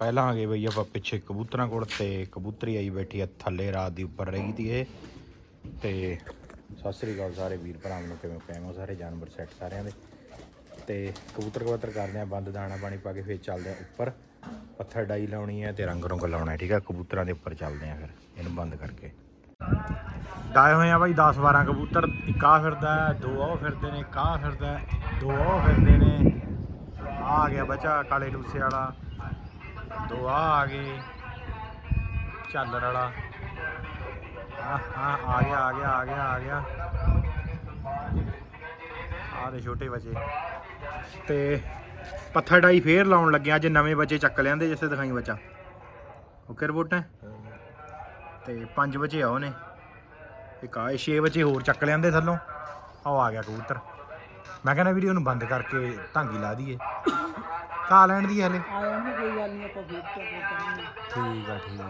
ਪਹਿਲਾਂ ਆ ਗਏ ਬਈ ਆਪਾਂ ਪਿੱਛੇ ਕਬੂਤਰਾਂ ਕੋਲ ਤੇ ਕਬੂਤਰੀ ਆਈ ਬੈਠੀ ਆ ਥੱਲੇ ਰਾਤ ਦੀ ਉੱਪਰ ਰਹੀ ਤੀ ਇਹ। ਤੇ ਸਤਿ ਸ੍ਰੀ ਅਕਾਲ ਸਾਰੇ ਵੀਰ ਭਰਾਵਾਂ ਨੂੰ, ਕਿਵੇਂ ਕਾਇਮ ਸਾਰੇ? ਜਾਨਵਰ ਸੈੱਟ ਸਾਰਿਆਂ ਦੇ। ਤੇ ਕਬੂਤਰ ਕਬੂਤਰ ਕਰਦੇ ਆ, ਬੰਦ ਦਾਣਾ ਪਾਣੀ ਪਾ ਕੇ ਫੇਰ ਚੱਲਦੇ ਆ ਉੱਪਰ। ਪੱਥਰ ਡਾਈ ਲਾਉਣੀ ਹੈ ਤੇ ਰੰਗ ਰੰਗ ਲਾਉਣਾ, ਠੀਕ ਆ? ਕਬੂਤਰਾਂ ਦੇ ਉੱਪਰ ਚੱਲਦੇ ਆ ਫਿਰ, ਇਹਨੂੰ ਬੰਦ ਕਰਕੇ। ਡਾਏ ਹੋਏ ਆ ਬਾਈ 10 12 ਕਬੂਤਰ, ਇੱਕ ਆ ਫਿਰਦਾ, ਦੋ ਉਹ ਫਿਰਦੇ ਨੇ, ਇੱਕ ਆ ਫਿਰਦਾ, ਦੋ ਉਹ ਫਿਰਦੇ ਨੇ। ਆ ਆ ਗਿਆ ਬੱਚਾ ਕਾਲੇ ਡੂਸੇ ਵਾਲਾ। ਦੋ ਆ ਆ ਗਏ। ਝਾਲਰ ਵਾਲਾ। ਆ ਆ ਆ ਗਿਆ ਆ ਗਿਆ ਆ ਗਿਆ ਆ ਗਿਆ। ਆ ਦੇ ਛੋਟੇ ਬੱਚੇ। ਤੇ ਪੱਥਰ ਡਾਈ ਫੇਰ ਲਾਉਣ ਲੱਗਿਆ ਅੱਜ ਨਵੇਂ ਬੱਚੇ ਚੱਕ ਲਿਆਂਦੇ ਜਿਸੇ ਦਿਖਾਈ ਬੱਚਾ। ਓਕੇ ਰਿਪੋਰਟ ਹੈ? ਤੇ ਪੰਜ ਬੱਚੇ ਆ ਉਹਨੇ। ਇੱਕ ਆਏ 6 ਬੱਚੇ ਹੋਰ ਚੱਕ ਲਿਆਂਦੇ ਥੱਲੋਂ। ਆਹ ਆ ਗਿਆ ਕਬੂਤਰ। ਮੈਂ ਕਹਿੰਦਾ ਵੀਡੀਓ ਨੂੰ ਬੰਦ ਕਰਕੇ ਢਾਂਗੀ ਲਾ ਦਈਏ। ਕਾ ਲੈਣ ਦੀ ਹਲੇ। ਆ ਜਾਂਦੇ ਕੋਈ ਗੱਲ ਨਹੀਂ ਆਪਾਂ ਕਰਾਂਗੇ। ਠੀਕ ਆ ਠੀਕ ਆ।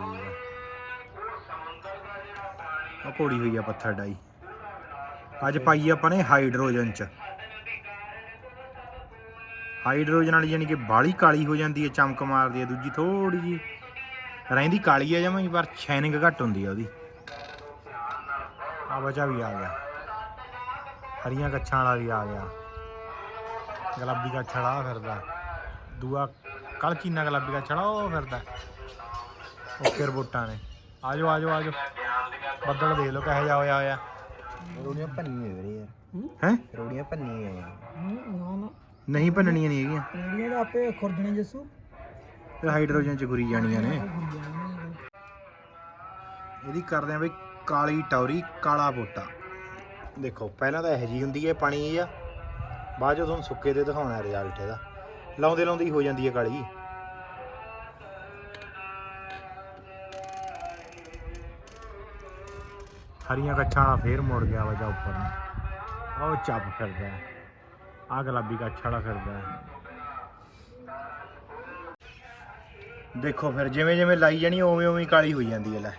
ਆ ਕੋੜੀ ਹੋਈ ਆ ਪੱਥਰ ਡਾਈ। ਅੱਜ ਪਾਈ ਆਪਾਂ ਨੇ ਹਾਈਡਰੋਜਨ ਚ। ਹਾਈਡਰੋਜਨ ਵਾਲੀ ਯਾਨੀ ਕਿ ਬਾਲੀ ਕਾਲੀ ਹੋ ਜਾਂਦੀ ਹੈ ਚਮਕ ਮਾਰਦੀ ਹੈ ਦੂਜੀ ਥੋੜੀ ਜੀ ਰਹਿੰਦੀ ਕਾਲੀ ਆ ਜਮਾਂ ਹੀ ਪਰ ਸ਼ਾਈਨਿੰਗ ਘੱਟ ਹੁੰਦੀ ਆ ਉਹਦੀ। ਆ ਬਚਾ ਵੀ ਆ ਗਿਆ। ਹਰੀਆਂ ਕੱਛਾਂ ਵਾਲਾ ਵੀ ਆ ਗਿਆ। ਗੁਲਾਬੀ ਕੱਛ ਵਾਲਾ ਫਿਰਦਾ। ਦੂਆ ਕੱਲ ਚੀਨਾ ਗੁਲਾਬੀ ਕੱਛ ਵਾਲਾ ਉਹ ਫਿਰਦਾ। ਓਕੇ ਰਿਪੋਰਟਾਂ ਨੇ। ਆਜੋ ਆਜੋ ਆਜੋ। ਬੱਦਲ ਦੇਖ ਲਓ ਕਿਹੋ ਜਿਹਾ ਹੋਇਆ ਹੋਇਆ। ਰੋੜੀਆਂ ਭੰਨੀਆਂ ਵੀਰੇ ਯਾਰ। ਹੈ? ਰੋੜੀਆਂ ਭੰਨੀਆਂ ਯਾਰ ਨਾ। ਨਾ ਨਹੀਂ ਭੰਨਣੀਆਂ ਨਹੀਂ ਹੈਗੀਆਂ। ਰੇੜੀਆਂ ਦਾ ਆਪੇ ਖੁਰਦਣੇ ਜੱਸੂ। ਇਹ ਹਾਈਡਰੋਜਨ ਚ ਘੁਰੀ ਜਾਣੀਆਂ ਨੇ। ਇਹਦੀ ਕਰਦੇ ਆ ਬਈ ਕਾਲੀ ਟੌਰੀ ਕਾਲਾ ਬੋਟਾ। ਦੇਖੋ ਪਹਿਲਾਂ ਤਾਂ ਇਹ ਜੀ ਹੁੰਦੀ ਹੈ ਪਾਣੀ ਇਹ ਆ ਬਾਅਦ ਚੋਂ ਤੁਹਾਨੂੰ ਸੁੱਕੇ ਤੇ ਦਿਖਾਉਣਾ ਰਿਜ਼ਲਟ ਇਹਦਾ। ਲਾਉਂਦੇ ਲਾਉਂਦੇ ਹੀ ਹੋ ਜਾਂਦੀ ਹੈ ਕਾਲੀ ਹਰੀਆਂ ਕੱਛਾਂ ਵਾਲਾ ਫੇਰ ਮੁੜ ਗਿਆ ਵਾ ਜਾ ਉੱਪਰ ਨੂੰ। ਉਹ ਚੱਪ ਫਿਰਦਾ ਆ ਗੁਲਾਬੀ ਕੱਛ ਵਾਲਾ ਫਿਰਦਾ ਦੇਖੋ ਫਿਰ ਜਿਵੇਂ ਜਿਵੇਂ ਲਾਈ ਜਾਣੀ ਉਵੇਂ ਉਵੇਂ ਕਾਲੀ ਹੋਈ ਜਾਂਦੀ ਹੈ ਲੈ।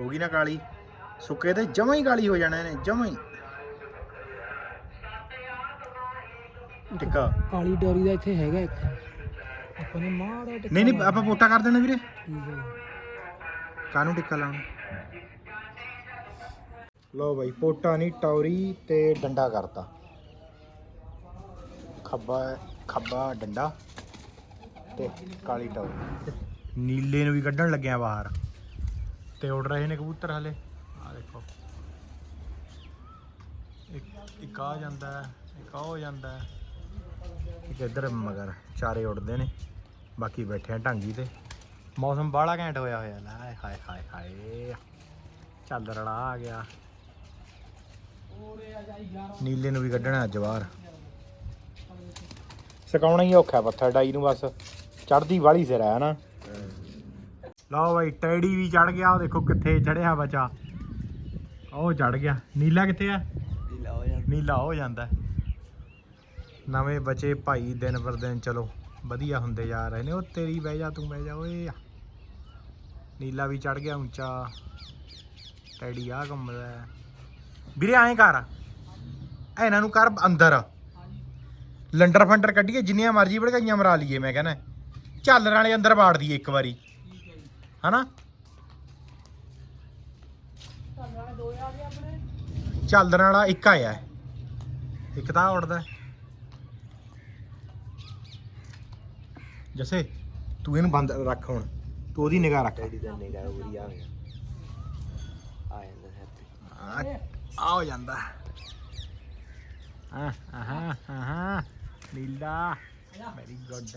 ਹੋ ਗਈ ਨਾ ਕਾਲੀ। ਸੁੱਕੇ ਤੇ ਜਮਾਂ ਹੀ ਕਾਲੀ ਹੋ ਜਾਣਾ ਇਹਨੇ, ਜਮਾਂ ਹੀ। ਟਿੱਕਾ। ਕਾਲੀ ਡੋਰੀ ਦਾ ਇੱਥੇ ਹੈਗਾ ਇੱਕ। ਆਪਾਂ ਨੇ ਮਾੜਾ ਟਿੱਕਾ ਨਹੀਂ ਨਹੀਂ ਆਪਾਂ ਪੋਟਾ ਕਰ ਦੇਣਾ ਵੀਰੇ। ਠੀਕ ਹੈ। ਕਾਹਨੂੰ ਟਿੱਕਾ ਲਾਉਣਾ? ਲੋ ਬਾਈ ਪੋਟਾ ਨਹੀਂ ਟੌਰੀ ਤੇ ਡੰਡਾ ਕਰਤਾ। ਖੱਬਾ ਖੱਬਾ ਡੰਡਾ ਤੇ ਕਾਲੀ ਟੌਰੀ। ਨੀਲੇ ਨੂੰ ਵੀ ਕੱਢਣ ਲੱਗਿਆ ਬਾਹਰ। ਤੇ ਉੱਡ ਰਹੇ ਨੇ ਕਬੂਤਰ ਹਲੇ। ਆ ਦੇਖੋ। ਇੱਕ ਇੱਕ ਆ ਜਾਂਦਾ ਹੈ, ਇੱਕ ਆ ਹੋ ਜਾਂਦਾ ਹੈ। ਇੱਕ ਇੱਧਰ ਮਗਰ ਚਾਰੇ ਉੱਡਦੇ ਨੇ ਬਾਕੀ ਬੈਠੇ ਆ ਢਾਂਗੀ ਤੇ। ਮੌਸਮ ਬਾਹਲਾ ਘੈਂਟ ਹੋਇਆ ਹੋਇਆ ਲੈ ਹਾਏ ਹਾਏ ਹਾਏ ਹਾਏ। ਚੱਲ ਰੜਾ ਆ ਗਿਆ। ਨੀਲੇ ਨੂੰ ਵੀ ਕੱਢਣਾ ਅੱਜ ਬਾਹਰ। ਸਕਾਉਣਾ ਹੀ ਔਖਾ ਪੱਥਰ ਡਾਈ ਨੂੰ ਬਸ ਚੜਦੀ ਵਾਲੀ ਸਿਰ ਹੈ ਨਾ ਲਓ ਬਾਈ ਟੈਡੀ ਵੀ ਚੜ ਗਿਆ ਉਹ ਦੇਖੋ ਕਿੱਥੇ ਚੜਿਆ ਬਚਾ। ਉਹ ਚੜ ਗਿਆ। ਨੀਲਾ ਕਿੱਥੇ ਆ? ਢੀਲਾ ਹੋ ਜਾਂਦਾ। ਨੀਲਾ ਹੋ ਜਾਂਦਾ। ਨਵੇਂ ਬੱਚੇ ਭਾਈ ਦਿਨ ਪਰ ਦਿਨ ਚਲੋ ਵਧੀਆ ਹੁੰਦੇ ਜਾ ਰਹੇ ਨੇ। ਉਹ ਤੇਰੀ ਬਹਿ ਜਾ ਤੂੰ ਬਹਿ ਜਾ ਓਏ ਨੀਲਾ ਵੀ ਚੜ ਗਿਆ ਉੱਚਾ। ਟੈਡੀ ਆ ਘੁੰਮਦਾ ਹੈ। ਵੀਰੇ ਐਂ ਕਰ। ਇਹਨਾਂ ਨੂੰ ਕਰ ਅੰਦਰ। ਲੰਡਰ ਫੰਡਰ ਕੱਢੀਏ ਜਿੰਨੀਆਂ ਮਰਜ਼ੀ ਭੜਕਾਈਆਂ ਮਰਾ ਲਈਏ ਮੈਂ ਕਹਿੰਦਾ। ਝਾਲਰ ਵਾਲੇ ਅੰਦਰ ਬਾੜ ਦਈਏ ਇੱਕ ਵਾਰੀ। ਹਨਾ? ਝਾਲਰ ਵਾਲਾ ਇੱਕ ਆਇਆ। ਇੱਕ ਤਾਂ ਉੜਦਾ ਜੱਸੇ ਤੂੰ ਇਹਨੂੰ ਬੰਦ ਰੱਖ ਹੁਣ। ਤੂੰ ਉਹਦੀ ਨਿਗਾਹ ਰੱਖ। ਡੈਡੀ ਦਾ ਨਿਗਾਹ ਉਰੀ ਆ ਗਿਆ। ਆ ਜਾਂਦਾ ਹੈਪੀ ਆ ਆ ਹੋ ਜਾਂਦਾ। ਹਾਂ ਹਾਂ ਹਾਂ ਨੀਲਾ। ਵੈਰੀ ਗੁੱਡ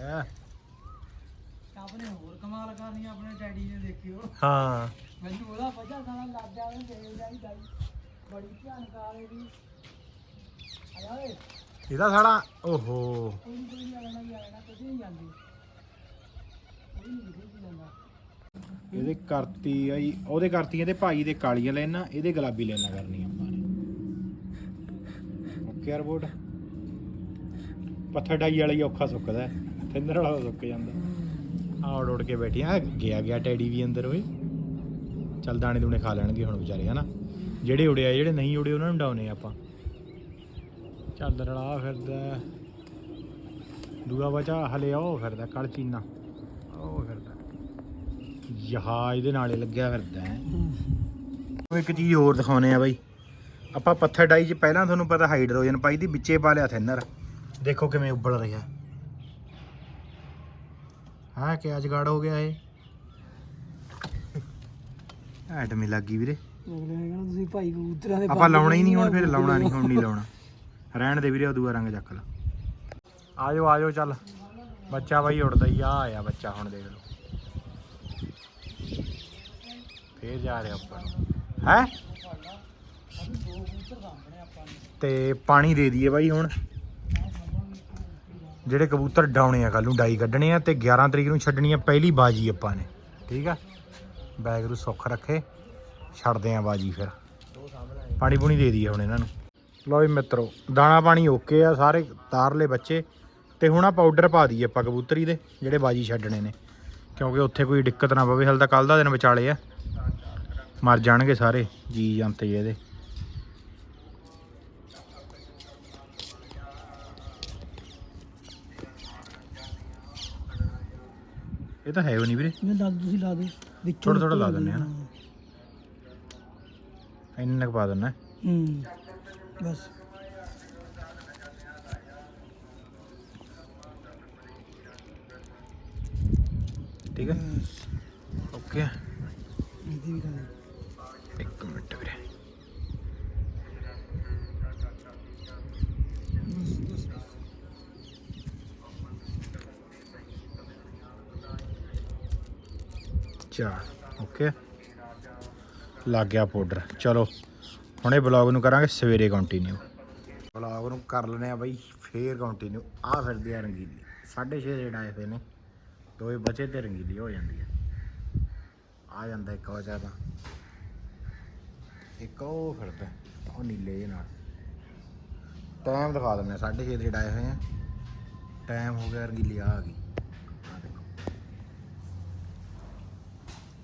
ਆਪਣੇ ਹੋਰ ਕਮਾਲ ਕਰਨੀ ਆਪਣੇ ਡੈਡੀ ਨੇ ਦੇਖਿਓ। ਹਾਂ। ਮੈਨੂੰ ਉਹਦਾ ਪਤਾ ਸਾਲਾ ਲੱਗ ਜਾਵੇ ਦੇ ਜਾਈ ਦਾਈ ਬੜੀ ਧਿਆਨਕਾਰ ਇਹਦੀ। ਆਇਆ ਓਏ। ਇਹਦਾ ਸਾਲਾ ਓਹੋ। ਕੋਈ ਨਹੀਂ ਆਣਾ ਹੀ ਜਾਂਦਾ। ਇਹਦੇ ਕਰਤੀ ਆਈ ਉਹਦੇ ਕਰਤੀ ਇਹਦੇ ਭਾਈ ਦੇ ਕਾਲੀਆਂ ਲੈਣਾ, ਇਹਦੇ ਗੁਲਾਬੀ ਲੈਣਾ ਕਰਨੀ ਆਪਾਂ ਨੇ। ਓਕੇ ਰਿਪੋਰਟ ਪੱਥਰ ਡਾਈ ਵਾਲਾ ਔਖਾ ਸੁੱਕਦਾ ਥਿੰਦਰ ਵਾਲਾ ਸੁੱਕ ਜਾਂਦਾ। ਆੜ ਉੜ ਕੇ ਬੈਠੀ ਆ, ਗਿਆ ਗਿਆ ਟੈਡੀ ਵੀ ਅੰਦਰ ਓਏ। ਚੱਲ ਦਾਣੇ ਦੂਣੇ ਖਾ ਲੈਣਗੇ ਹੁਣ ਵਿਚਾਰੇ, ਹਨਾ? ਜਿਹੜੇ ਉੜਿਆ, ਜਿਹੜੇ ਨਹੀਂ ਉੜੇ, ਉਹਨਾਂ ਨੂੰ ਡਾਉਨੇ ਆਪਾਂ। ਚੱਲ ਰਲਾ ਫਿਰਦਾ। ਦੂਆ ਬਚਾ, ਹਲੇ ਉਹ ਫਿਰਦਾ ਕਲ ਚੀਨਾ ਉਹ ਫਿਰਦਾ। ਜਹਾਜ਼ ਦੇ ਨਾਲੇ ਲੱਗਿਆ ਫਿਰਦਾ ਹੈ। ਉਹ ਇੱਕ ਚੀਜ਼ ਹੋਰ ਦਿਖਾਉਨੇ ਆ ਬਾਈ। ਆਪਾਂ ਪੱਥਰ ਡਾਈ 'ਚ ਪਹਿਲਾਂ ਤੁਹਾਨੂੰ ਪਤਾ ਹਾਈਡਰੋਜਨ ਪਾਈ ਦੀ ਵਿੱਚੇ ਪਾ ਲਿਆ ਥਿਨਰ। ਦੇਖੋ ਕਿਵੇਂ ਉੱਬਲ ਰਿਹਾ। ਹਾਂ ਕਿਆ ਜਗਾੜ ਹੋ ਗਿਆ ਇਹ। ਐਟਮੀ ਲੱਗੀ ਵੀਰੇ। ਅਗਲੇ ਨੇ ਕਹਿਣਾ ਤੁਸੀਂ ਭਾਈ ਕਬੂਤਰਾਂ ਦੇ ਆਪਾਂ ਲਾਉਣਾ ਹੀ ਨਹੀਂ ਹੁਣ ਫਿਰ ਲਾਉਣਾ ਨਹੀਂ ਹੁਣ ਨਹੀਂ ਲਾਉਣਾ। ਰਹਿਣ ਦੇ ਵੀਰੇ ਉਹ ਦੂਆ ਰੰਗ ਚੱਕ ਲਾ। ਆਜੋ ਆਜੋ ਚੱਲ। ਬੱਚਾ ਬਾਈ ਉੜਦਾ ਹੀ ਆ ਆਇਆ ਬੱਚਾ ਹੁਣ ਦੇਖ ਲਓ। ਫੇਰ ਜਾ ਰਿਹਾ ਉੱਪਰ ਹੈ? ਤੇ ਪਾਣੀ ਦੇ ਦਈਏ ਬਾਈ ਹੁਣ। ਜਿਹੜੇ ਕਬੂਤਰ ਡਾਉਣੇ ਆ ਕੱਲ ਨੂੰ, ਡਾਈ ਕੱਢਣੇ ਆ ਤੇ 11 ਤਰੀਕ ਨੂੰ ਛੱਡਣੀ ਆ ਪਹਿਲੀ ਬਾਜੀ ਆਪਾਂ ਨੇ। ਠੀਕ ਆ? ਬੈਗ ਨੂੰ ਸੁੱਖ ਰੱਖੇ, ਛੱਡਦੇ ਆ ਬਾਜੀ ਫਿਰ। ਪਾਣੀ ਪੂਣੀ ਦੇ ਦਈਏ ਹੁਣ ਇਹਨਾਂ ਨੂੰ। ਲਓ ਜੀ ਮਿੱਤਰੋ, ਦਾਣਾ ਪਾਣੀ ਓਕੇ ਆ ਸਾਰੇ, ਤਾਰਲੇ ਬੱਚੇ। ਤੇ ਹੁਣ ਆ ਪਾਊਡਰ ਪਾ ਦਈਏ ਆਪਾਂ ਕਬੂਤਰੀ ਦੇ ਜਿਹੜੇ ਬਾਜੀ ਛੱਡਣੇ ਨੇ। ਕਿਉਂਕਿ ਉੱਥੇ ਕੋਈ ਦਿੱਕਤ ਨਾ ਪਵੇ ਹਲ ਤਾਂ ਕੱਲ ਦਾ ਦਿਨ ਵਿਚਾਲੇ ਆ। ਮਰ ਜਾਣਗੇ ਸਾਰੇ ਜੀ ਜੰਤੇ ਇਹਦੇ। ਇਹ ਤਾਂ ਹੈ ਉਹ ਨਹੀਂ ਵੀਰੇ। ਮੈਂ ਦੱਸ ਤੁਸੀਂ ਲਾ ਦਿਓ। ਵਿੱਚੋਂ ਥੋੜ੍ਹਾ ਥੋੜ੍ਹਾ ਲਾ ਦਿੰਦੇ ਆ ਨਾ। ਇੰਨਾ ਕੁ ਪਾ ਦਿੰਨਾ ਹੂੰ ਬਸ। ਠੀਕ ਹੈ ਓਕੇ ਇਹਦੀ ਵੀ ਲਾ ਦਿਓ ਇੱਕ ਮਿੰਟ ਵੀਰੇ। ਚਾਰ ਓਕੇ ਲੱਗ ਗਿਆ ਪਾਊਡਰ ਚਲੋ ਹੁਣ ਇਹ ਬਲੌਗ ਨੂੰ ਕਰਾਂਗੇ ਸਵੇਰੇ ਕੰਟੀਨਿਊ ਬਲੌਗ ਨੂੰ ਕਰ ਲੈਣੇ ਆ ਬਾਈ ਫੇਰ ਕੰਟੀਨਿਊ ਆ ਫਿਰਦੀ ਆ ਰੰਗੀਲੀ। 6:30 ਜਿਹੜੇ ਆਏ ਹੋਏ ਨੇ। ਦੋਏ ਬਚੇ ਤੇ ਰੰਗੀਲੀ ਹੋ ਜਾਂਦੀ ਹੈ। ਆ ਜਾਂਦਾ ਇੱਕ ਵਜਾ ਤਾਂ ਇੱਕ ਉਹ ਫਿਰਦਾ ਉਹ ਨੀਲੇ ਜਿਹੇ ਨਾਲ। ਟਾਈਮ ਦਿਖਾ ਦਿੰਦੇ 6:30 ਜਿਹੜੇ ਆਏ ਹੋਏ ਆ। ਟਾਈਮ ਹੋ ਗਿਆ ਰੰਗੀਲੀ ਆ ਆ ਗਈ। ਆ ਦੇਖੋ।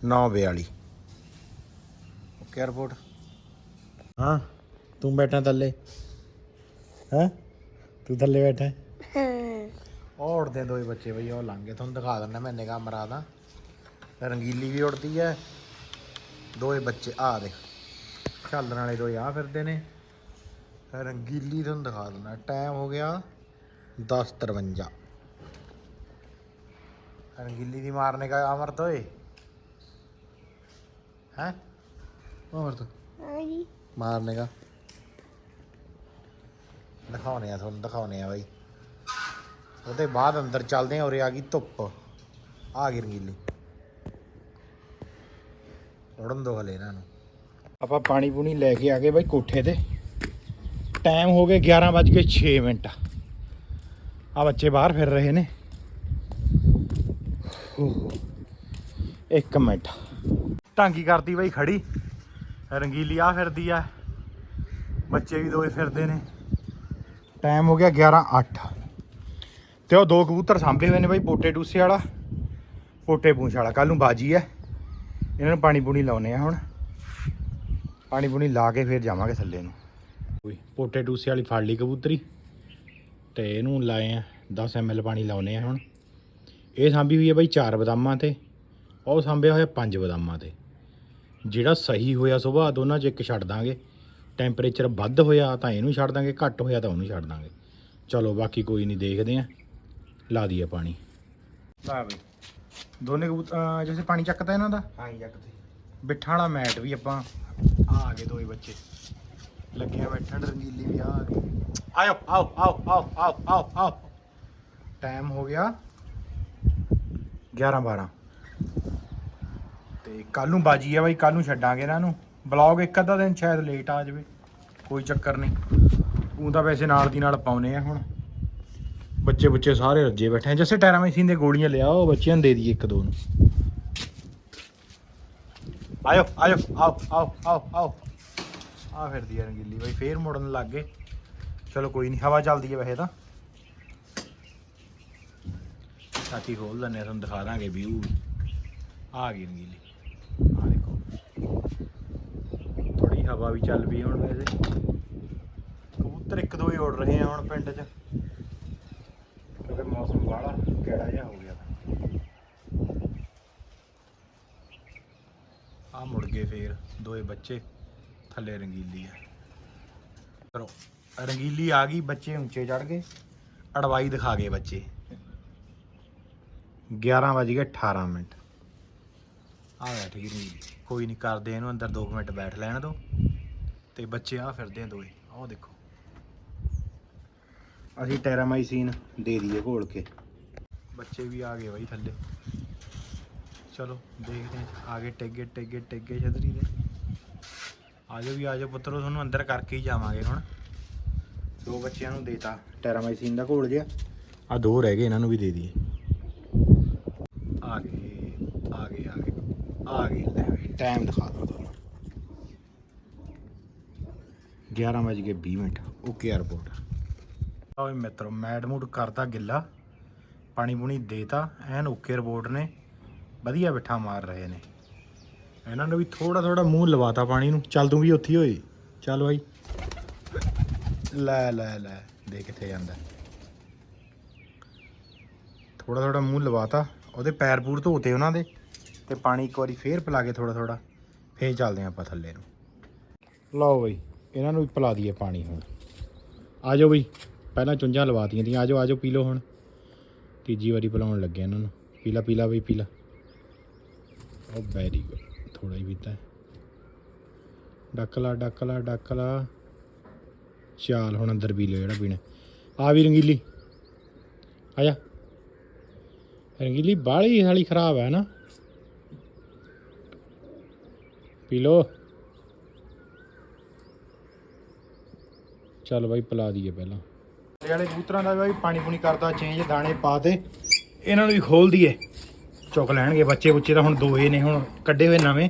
9:42 ਓਕੇ ਰਿਪੋਰਟ ਹਾਂ ਤੂੰ ਬੈਠਾ ਥੱਲੇ। ਹੈ? ਤੂੰ ਥੱਲੇ ਬੈਠਾ ਹੈ। ਉਹ ਉੜਦੇ ਦੋਏ ਬੱਚੇ ਬਈ ਉਹ ਲੰਘੇ ਤੁਹਾਨੂੰ ਦਿਖਾ ਦਿੰਦਾ ਮੈਂ ਨਿਗਾਹ ਮਰਾ ਦਾਂ। ਰੰਗੀਲੀ ਵੀ ਉੜਦੀ ਹੈ ਦੋਏ ਬੱਚੇ ਆ ਦੇਖ। ਝਾਲਣ ਵਾਲੇ ਦੋਏ ਆ ਫਿਰਦੇ ਨੇ। ਰੰਗੀਲੀ ਤੁਹਾਨੂੰ ਦਿਖਾ ਦਿੰਦਾ। ਟਾਈਮ ਹੋ ਗਿਆ 10:53 ਰੰਗੀਲੀ ਦੀ ਮਾਰਨੇ ਦਾ ਅਮਰਤ ਓਏ। ਹੈ? ਅਮਰਤ। ਹਾਂਜੀ। ਮਾਰਨੇ ਦਾ ਦਿਖਾਉਣੇ ਆ ਤੁਹਾਨੂੰ ਦਿਖਾਉਣੇ ਆ ਬਈ। ਉਹਦੇ ਬਾਅਦ ਅੰਦਰ ਚੱਲਦੇ ਆ ਉਰੇ ਆ ਗਈ ਧੁੱਪ। ਆ ਗਈ ਰੰਗੀਲੀ। ਉੜਨ ਦੋ ਹਲੇ ਇਹਨਾਂ ਨੂੰ। ਆਪਾਂ ਪਾਣੀ ਪੂਣੀ ਲੈ ਕੇ ਆ ਗਏ ਬਾਈ ਕੋਠੇ ਤੇ। ਟਾਈਮ ਹੋ ਗਿਆ 11:06 ਮਿੰਟ। ਆ ਬੱਚੇ ਬਾਹਰ ਫਿਰ ਰਹੇ ਨੇ। ਇੱਕ ਮਿੰਟ। ਟਾਂਗੀ ਕਰਦੀ ਬਾਈ ਖੜੀ। ਰੰਗੀਲੀ ਆ ਫਿਰਦੀ ਆ। ਬੱਚੇ ਵੀ ਦੋਏ ਫਿਰਦੇ ਨੇ। ਟਾਈਮ ਹੋ ਗਿਆ 11:08 ਤੇ ਉਹ ਦੋ ਕਬੂਤਰ ਸਾਂਭੇ ਹੋਏ ਨੇ ਬਾਈ, ਪੋਟੇ ਟੂਸੇ ਵਾਲਾ, ਪੋਟੇ ਪੂੰਛ ਵਾਲਾ। ਕੱਲ ਨੂੰ ਬਾਜੀ ਹੈ। ਇਹਨਾਂ ਨੂੰ ਪਾਣੀ ਪੂਣੀ ਲਾਉਨੇ ਆ ਹੁਣ। ਪਾਣੀ ਪੂਣੀ ਲਾ ਕੇ ਫਿਰ ਜਾਵਾਂਗੇ ਥੱਲੇ ਨੂੰ। ਕੋਈ ਪੋਟੇ ਟੂਸੇ ਵਾਲੀ ਫੜ ਲਈ ਕਬੂਤਰੀ। ਤੇ ਇਹਨੂੰ ਲਾਏ ਆ 10 ml ਪਾਣੀ ਲਾਉਨੇ ਆ ਹੁਣ। ਇਹ ਸਾਂਭੀ ਹੋਈ ਹੈ ਬਾਈ ਚਾਰ ਬਦਾਮਾਂ ਤੇ। ਉਹ ਸਾਂਭਿਆ ਹੋਇਆ ਪੰਜ ਬਦਾਮਾਂ ਤੇ। ਜਿਹੜਾ ਸਹੀ ਹੋਇਆ ਸੁਭਾ ਦੋਨਾਂ 'ਚ ਇੱਕ ਛੱਡ ਦਾਂਗੇ। ਟੈਂਪਰੇਚਰ ਵੱਧ ਹੋਇਆ ਤਾਂ ਇਹਨੂੰ ਛੱਡ ਦਾਂਗੇ, ਘੱਟ ਹੋਇਆ ਤਾਂ ਉਹਨੂੰ ਛੱਡ ਦਾਂਗੇ। ਚਲੋ ਬਾਕੀ ਕੋਈ ਨਹੀਂ ਦੇਖਦੇ ਆ। ਲਾ ਦਈਏ ਪਾਣੀ। ਲਾ ਬਈ। ਦੋਨੇ ਕਬੂਤਰ ਜਿਵੇਂ ਪਾਣੀ ਚੱਕਦਾ ਇਹਨਾਂ ਦਾ? ਹਾਂ ਜੱਕਦੇ ਬਿੱਠਾਂ ਵਾਲਾ ਮੈਟ ਵੀ ਆਪਾਂ ਆ ਆ ਗਏ ਦੋਏ ਬੱਚੇ। ਲੱਗਿਆ ਬੈਠਣ ਰੰਗੀਲੀ ਵੀ ਆ ਆ ਗਈ। ਆਓ ਆਓ ਆਓ ਆਓ ਆਓ ਆਓ ਆਓ। ਟਾਈਮ ਹੋ ਗਿਆ 11 12 ਤੇ ਕੱਲ ਨੂੰ ਬਾਜੀ ਆ ਬਾਈ ਕੱਲ ਨੂੰ ਛੱਡਾਂਗੇ ਇਹਨਾਂ ਨੂੰ। ਬਲੌਗ ਇੱਕ ਅੱਧਾ ਦਿਨ ਸ਼ਾਇਦ ਲੇਟ ਆ ਜਾਵੇ ਕੋਈ ਚੱਕਰ ਨਹੀਂ। ਉਹ ਤਾਂ ਵੈਸੇ ਨਾਲ ਦੀ ਨਾਲ ਪਾਉਨੇ ਆ ਹੁਣ। ਬੱਚੇ ਬੱਚੇ ਸਾਰੇ ਰੱਜੇ ਬੈਠੇ ਆ। ਜਿਵੇਂ ਟੈਰਾਮੈਸੀਨ ਦੇ ਗੋਲੀਆਂ ਲਿਆਓ ਬੱਚਿਆਂ ਨੂੰ ਦੇ ਦਈਏ ਇੱਕ ਦੋ ਨੂੰ। ਆਇਓ ਆਇਓ, ਆਓ ਆਓ ਆਓ ਆਓ। ਆ ਫਿਰਦੀ ਆ ਰੰਗੀਲੀ ਬਾਈ, ਫੇਰ ਮੁੜਨ ਲੱਗ ਗਏ। ਚਲੋ ਕੋਈ ਨਹੀਂ, ਹਵਾ ਚੱਲਦੀ ਹੈ ਵੈਸੇ ਤਾਂ। ਸਾਥੀ ਖੋਲ ਲੈਂਦੇ ਆ, ਤੁਹਾਨੂੰ ਦਿਖਾ ਦਾਂਗੇ ਵਿਊ ਆ ਗਈ ਰੰਗੀਲੀ। ਆ ਦੇਖੋ। ਥੋੜੀ ਹਵਾ ਵੀ ਚੱਲ ਪਈ ਹੁਣ ਵੈਸੇ। ਕਬੂਤਰ ਇੱਕ ਦੋ ਹੀ ਉੜ ਰਹੇ ਆ ਹੁਣ ਪਿੰਡ 'ਚ। ਬਾਹਲਾ ਕਿਹੜਾ ਜਿਹਾ ਹੋ ਗਿਆ ਆ ਮੁੜ ਗਏ ਫੇਰ, ਦੋਏ ਬੱਚੇ ਥੱਲੇ ਰੰਗੀਲੀ ਆ। ਕਰੋ। ਰੰਗੀਲੀ ਆ ਗਈ, ਬੱਚੇ ਉੱਚੇ ਚੜ ਗਏ। ਅੜਵਾਈ ਦਿਖਾ ਗਏ ਬੱਚੇ। 11 ਵਜ ਗਏ 18 ਮਿੰਟ। ਆ ਬੈਠ ਗਈ ਰੰਗੀਲੀ ਕੋਈ ਨਹੀਂ, ਕਰਦੇ ਇਹਨੂੰ, ਅੰਦਰ 2 ਮਿੰਟ ਬੈਠ ਲੈਣ ਦੋ ਤੇ ਬੱਚੇ ਆ ਫਿਰਦੇ ਆ ਦੋਏ। ਆਹ ਦੇਖੋ। ਅਸੀਂ ਟੈਰਾਮਾਈਸੀਨ ਦੇ ਦਈਏ ਘੋਲ ਕੇ। ਬੱਚੇ ਵੀ ਆ ਗਏ ਬਾਈ ਥੱਲੇ। ਚਲੋ ਦੇਖਦੇ ਹਾਂ ਆਗੇ ਟੇਗੇ ਟੇਗੇ ਟੇਗੇ ਛਤਰੀ ਦੇ। ਆਜੋ ਵੀ ਆਜੋ ਪੁੱਤਰੋ ਤੁਹਾਨੂੰ ਅੰਦਰ ਕਰਕੇ ਹੀ ਜਾਵਾਂਗੇ ਹੁਣ। ਦੋ ਬੱਚਿਆਂ ਨੂੰ ਦੇਤਾ। ਟੈਰਾਮਾਈਸੀਨ ਦਾ ਘੋਲ ਜਿਆ ਆ ਦੋ ਰਹਿ ਗਏ ਇਹਨਾਂ ਨੂੰ ਵੀ ਦੇ ਦਈਏ। ਆ ਗਏ ਆ ਗਏ ਆ ਗਏ। ਆ ਗਏ ਲੈ ਵੀ ਟਾਈਮ ਦਿਖਾ ਦੋ ਤੁਹਾਨੂੰ। 11 ਵਜ ਕੇ 20 ਮਿੰਟ। ਓਕੇ 에어ਪੋਰਟ ਓਏ ਮਿੱਤਰੋ ਮੈਡ ਮੂਡ ਕਰਤਾ ਗਿੱਲਾ। ਪਾਣੀ ਪੂਣੀ ਦੇਤਾ, ਐਨ ਓਕੇ ਰਿਪੋਰਟ ਨੇ। ਵਧੀਆ ਬਿਠਾ ਮਾਰ ਰਹੇ ਨੇ। ਇਹਨਾਂ ਨੂੰ ਵੀ ਥੋੜਾ ਥੋੜਾ ਮੂੰਹ ਲਵਾਤਾ ਪਾਣੀ ਨੂੰ। ਚੱਲ ਤੂੰ ਵੀ ਉੱਥੇ ਹੋਈ। ਚੱਲ ਬਾਈ। ਲੈ ਲੈ ਲੈ। ਦੇ ਕਿੱਥੇ ਜਾਂਦਾ। ਥੋੜਾ ਥੋੜਾ ਮੂੰਹ ਲਵਾਤਾ। ਉਹਦੇ ਪੈਰ ਪੂਰ ਧੋਤੇ ਉਹਨਾਂ ਦੇ। ਤੇ ਪਾਣੀ ਇੱਕ ਵਾਰੀ ਫੇਰ ਪਿਲਾ ਕੇ ਥੋੜਾ ਥੋੜਾ ਫੇਰ ਚੱਲਦੇ ਹਾਂ ਆਪਾਂ ਥੱਲੇ ਨੂੰ। ਲਓ ਬਈ, ਇਹਨਾਂ ਨੂੰ ਵੀ ਪਿਲਾ ਦਈਏ ਪਾਣੀ ਹੁਣ। ਆ ਜਾਓ ਬਈ। ਪਹਿਲਾਂ ਚੁੰਝਾਂ ਲਵਾਤੀਆਂ ਦੀਆਂ ਆ ਜਾਓ ਆ ਜਾਓ, ਪੀ ਲਓ ਹੁਣ। ਤੀਜੀ ਵਾਰੀ ਪਿਲਾਉਣ ਲੱਗੇ ਇਹਨਾਂ ਨੂੰ। ਪੀਲਾ ਪੀਲਾ ਬਈ, ਪੀਲਾ। ਉਹ ਵੈਰੀ ਗੁੱਡ ਥੋੜਾ ਹੀ ਪੀਤਾ। ਹੈ। ਡੱਕ ਲਾ ਡੱਕ ਲਾ ਚਾਲ ਹੁਣ ਅੰਦਰ ਪੀ ਲਓ ਜਿਹੜਾ ਪੀਣਾ। ਆ ਵੀ ਰੰਗੀਲੀ। ਆ ਜਾ। ਰੰਗੀਲੀ ਬਾਹਲੀ ਸਾਲੀ ਖਰਾਬ ਹੈ ਨਾ? ਪੀ ਲੋ ਚੱਲ ਬਾਈ ਪਿਲਾ ਦਈਏ ਪਹਿਲਾਂ। ਵਾਲੇ ਕਬੂਤਰਾਂ ਦਾ ਵੀ ਪਾਣੀ ਪੂਣੀ ਕਰਦਾ ਚੇਂਜ ਦਾਣੇ ਪਾ ਦੇ। ਇਹਨਾਂ ਨੂੰ ਵੀ ਖੋਲ ਦਈਏ। ਚੁੱਕ ਲੈਣਗੇ ਬੱਚੇ ਬੁੱਚੇ ਤਾਂ ਹੁਣ ਦੋਏ ਨੇ, ਹੁਣ ਕੱਢੇ ਹੋਏ ਨਵੇਂ।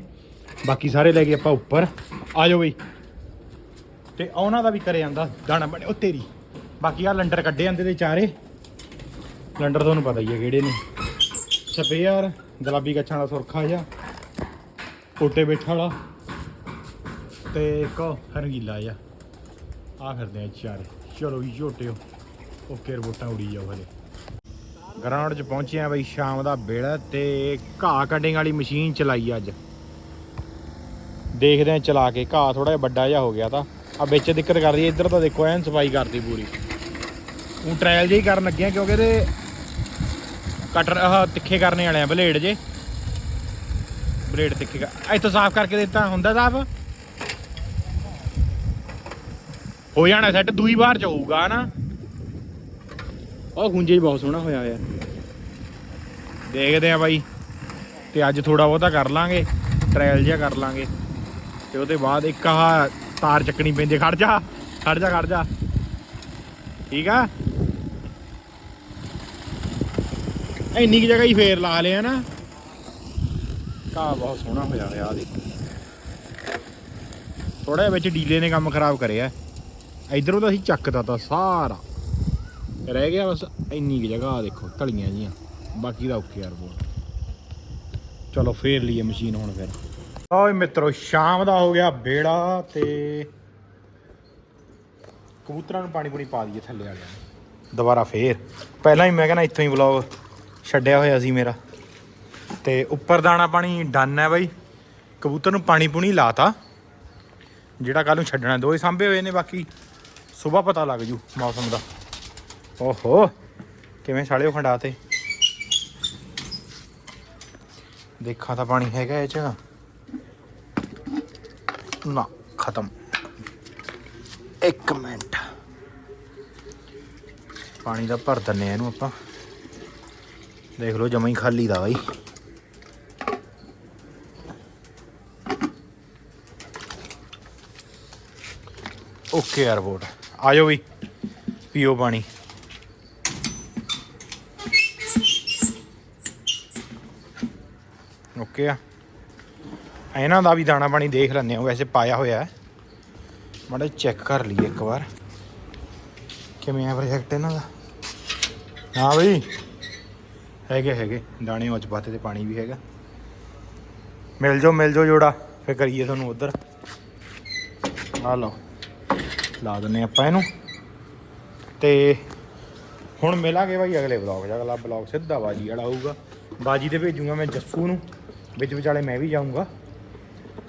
ਬਾਕੀ ਸਾਰੇ ਲੈ ਗਏ ਆਪਾਂ ਉੱਪਰ। ਆ ਜਾਓ ਬਈ। ਤੇ ਉਹਨਾਂ ਦਾ ਵੀ ਕਰੇ ਜਾਂਦਾ ਦਾਣਾ ਬਣੇ, ਉਹ ਤੇਰੀ। ਬਾਕੀ ਆ ਲੰਡਰ ਕੱਢੇ ਜਾਂਦੇ ਤੇ ਚਾਰੇ। ਲੰਡਰ ਤੁਹਾਨੂੰ ਪਤਾ ਹੀ ਹੈ ਕਿਹੜੇ ਨੇ। ਸਪੇਅਰ ਗੁਲਾਬੀ ਕੱਛਾਂ ਦਾ ਸੁਰਖਾ ਜਿਹਾ। ਕੋਟੇ ਬੈਠਾ ਵਾਲਾ। ਤੇ ਇੱਕ ਰੰਗੀਲਾ ਜਿਹਾ। ਆ ਫਿਰਦੇ ਆ ਚਾਰੇ। ਚਲੋ ਜੀ ਝੋਟਿਓ ਓਕੇ, ਰਬੋਟਾਂ ਉੜੀ ਜਾਓ ਹਲੇ ਗਰਾਊਂਡ 'ਚ ਪਹੁੰਚੇ ਆ ਬਈ ਸ਼ਾਮ ਦਾ ਵੇਲਾ ਤੇ ਘਾਹ ਕਟਿੰਗ ਵਾਲੀ ਮਸ਼ੀਨ ਚਲਾਈ ਅੱਜ। ਦੇਖਦੇ ਆ ਚਲਾ ਕੇ ਘਾਹ ਥੋੜਾ ਜਿਹਾ ਵੱਡਾ ਜਿਹਾ ਹੋ ਗਿਆ ਤਾਂ। ਆ ਵਿੱਚ ਦਿੱਕਤ ਕਰਦੀ ਹੈ, ਇੱਧਰ ਤਾਂ ਦੇਖੋ, ਐਨ ਸਫ਼ਾਈ ਕਰਦੀ ਪੂਰੀ। ਉਹ ਟ੍ਰਾਇਲ ਜਿਹੀ ਕਰਨ ਲੱਗੇ ਆ ਕਿਉਂਕਿ ਇਹਦੇ ਕਟਰ ਆਹ ਤਿੱਖੇ ਕਰਨੇ ਵਾਲੇ ਆ, ਬਲੇਡ ਜੇ। ਬਲੇਡ ਤਿੱਖੇ ਕਰ, ਇੱਥੋਂ ਸਾਫ਼ ਕਰਕੇ ਦਿੱਤਾ, ਹੁੰਦਾ ਸਾਫ਼? ਹੋ ਜਾਣਾ ਸੈੱਟ ਦੂਈ ਵਾਰ ਚ ਹੋਊਗਾ ਨਾ ਉਹ ਗੁੰਜੇ ਬਹੁਤ ਸੋਹਣਾ ਹੋਇਆ ਹੋਇਆ ਦੇਖਦੇ ਆ ਬਾਈ। ਤੇ ਅੱਜ ਥੋੜਾ ਬਹੁਤਾ ਕਰ ਲਾਂਗੇ ਟ੍ਰਾਇਲ ਜਿਹਾ ਕਰ ਲਾਂਗੇ। ਤੇ ਉਹਦੇ ਬਾਅਦ ਇੱਕ ਆਹ ਤਾਰ ਚੱਕਣੀ ਪੈਂਦੀ ਖੜ ਜਾ ਖੜ ਜਾ ਖੜ ਜਾ। ਠੀਕ ਆ? ਇੰਨੀ ਕੁ ਜਗ੍ਹਾ ਹੀ ਫੇਰ ਲਾ ਲਿਆ ਨਾ। ਘਾਹ ਬਹੁਤ ਸੋਹਣਾ ਹੋਇਆ ਹੋਇਆ ਆ ਦੇਖ ਥੋੜਾ ਜਿਹਾ ਵਿੱਚ ਡੀਲੇ ਨੇ ਕੰਮ ਖਰਾਬ ਕਰਿਆ। ਇਧਰੋਂ ਤਾਂ ਅਸੀਂ ਚੱਕਦਾ ਤਾਂ ਸਾਰਾ। ਰਹਿ ਗਿਆ ਬਸ, ਇੰਨੀ ਕੁ ਜਗ੍ਹਾ ਆ ਦੇਖੋ ਢਲੀਆਂ ਜੀਆਂ ਬਾਕੀ ਦਾ ਓਕੇ ਯਾਰ ਬੋਲ ਚਲੋ ਫੇਰ ਲਈਏ ਮਸ਼ੀਨ ਹੁਣ ਫਿਰ। ਓਏ ਮਿੱਤਰੋ, ਸ਼ਾਮ ਦਾ ਹੋ ਗਿਆ ਬੇੜਾ ਤੇ ਕਬੂਤਰਾਂ ਨੂੰ ਪਾਣੀ ਪੂਣੀ ਪਾ ਦਈਏ ਥੱਲੇ ਵਾਲਿਆਂ ਨੂੰ। ਦੁਬਾਰਾ ਫੇਰ। ਪਹਿਲਾਂ ਹੀ ਮੈਂ ਕਹਿੰਦਾ ਇੱਥੋਂ ਹੀ ਵਲੌਗ ਛੱਡਿਆ ਹੋਇਆ ਸੀ ਮੇਰਾ। ਤੇ ਉੱਪਰ ਦਾਣਾ ਪਾਣੀ ਡਨ ਹੈ ਬਾਈ। ਕਬੂਤਰ ਨੂੰ ਪਾਣੀ ਪੂਣੀ ਲਾਤਾ। ਜਿਹੜਾ ਕੱਲ ਨੂੰ ਛੱਡਣਾ ਦੋ ਸਾਂਭੇ ਹੋਏ ਨੇ ਬਾਕੀ। ਸਵੇਰ ਪਤਾ ਲੱਗ ਜੂ ਮੌਸਮ ਦਾ। ਓਹੋ, ਕਿਵੇਂ ਸਾਲਿਓ ਖੰਡਾ ਤੇ? ਦੇਖਾਂ ਤਾਂ ਪਾਣੀ ਹੈਗਾ ਇਹ ਚ। ਨਾ, ਖਤਮ। ਇੱਕ ਮਿੰਟ। ਪਾਣੀ ਦਾ ਭਰ ਦਿੰਨੇ ਆ ਇਹਨੂੰ ਆਪਾਂ। ਦੇਖ ਲਓ, ਜਮਾ ਹੀ ਖਾਲੀ ਦਾ ਬਾਈ। ਓਕੇ 에어ਪੋਰਟ ਆ ਵੀ, ਪੀਓ ਪਾਣੀ। ਓਕੇ ਆ। ਇਹਨਾਂ ਦਾ ਵੀ ਦਾਣਾ ਪਾਣੀ ਦੇਖ ਲੈਂਦੇ ਹਾਂ, ਵੈਸੇ ਪਾਇਆ ਹੋਇਆ ਹੈ। ਮਾੜਾ ਚੈੱਕ ਕਰ ਲਈਏ ਇੱਕ ਵਾਰ। ਕਿਵੇਂ ਆ ਪ੍ਰੋਜੈਕਟ ਇਹਨਾਂ ਦਾ? ਹਾਂ ਬਈ। ਹੈਗੇ ਹੈਗੇ। ਦਾਣੇ ਉੱਚ ਪਾਤੇ ਤੇ ਪਾਣੀ ਵੀ ਹੈਗਾ। ਮਿਲ ਜਾਓ ਮਿਲ ਜਾਓ ਜੋੜਾ। ਫੇਰ ਕਰੀਏ ਤੁਹਾਨੂੰ ਉਧਰ। ਆ ਲਓ। ਲਾ ਦਿੰਨੇ ਆਪਾਂ ਇਹਨੂੰ। ਤੇ ਹੁਣ ਮਿਲਾਂਗੇ ਬਾਈ ਅਗਲੇ ਵਲੌਗ 'ਚ। ਅਗਲਾ ਵਲੌਗ ਸਿੱਧਾ ਬਾਜੀ ਵਾਲਾ ਹੋਊਗਾ। ਬਾਜੀ ਤੇ ਭੇਜੂਗਾ ਮੈਂ ਜੱਸੂ ਨੂੰ। ਵਿੱਚ ਵਿਚਾਲੇ ਮੈਂ ਵੀ ਜਾਊਂਗਾ।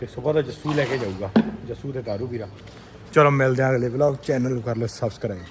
ਤੇ ਸਵੇਰ ਦਾ ਜੱਸੂ ਲੈ ਕੇ ਜਾਊਗਾ। ਜੱਸੂ ਤੇ ਤਾਰੂ ਵੀਰਾ ਚਲੋ ਮਿਲਦੇ ਆਂ ਅਗਲੇ ਵਲੌਗ ਚੈਨਲ ਨੂੰ ਕਰ ਲਓ ਸਬਸਕ੍ਰਾਈਬ